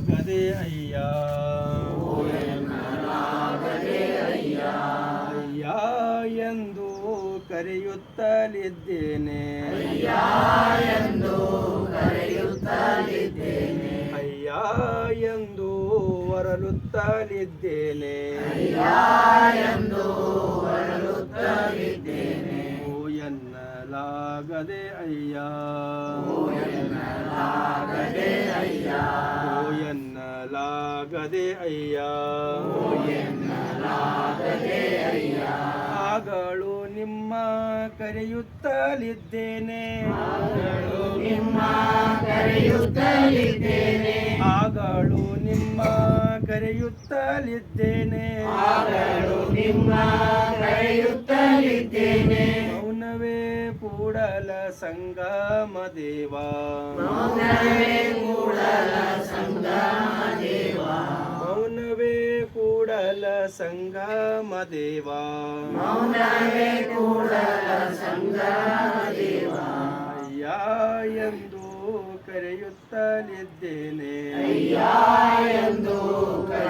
ಎನ್ನಲಾಗದೆ ಅಯ್ಯ. ಅಯ್ಯ ಎಂದು ಕರೆಯುತ್ತಲಿದ್ದೇನೆ. ಅಯ್ಯ ಎಂದು ಹೊರಲುತ್ತಲಿದ್ದೇನೆ. ಓ ಎನ್ನಲಾಗದೆ ಅಯ್ಯ. ಎನ್ನಲಾಗದೆ ಅಯ್ಯ. ಆಗಳು ನಿಮ್ಮ ಕರೆಯುತ್ತಲಿದ್ದೇನೆ. ಆಗಳು ನಿಮ್ಮ ಕರೆಯುತ್ತಲಿದ್ದೇನೆ. ಮೌನವೇ ಕೂಡಲ ಸಂಗಮ ದೇವ. ಕೂಡಲ ಸಂಗಮ ದೇವಾ. ಅಯ್ಯ ಎಂದು ಕರೆಯುತ್ತಲಿದ್ದೇನೆ.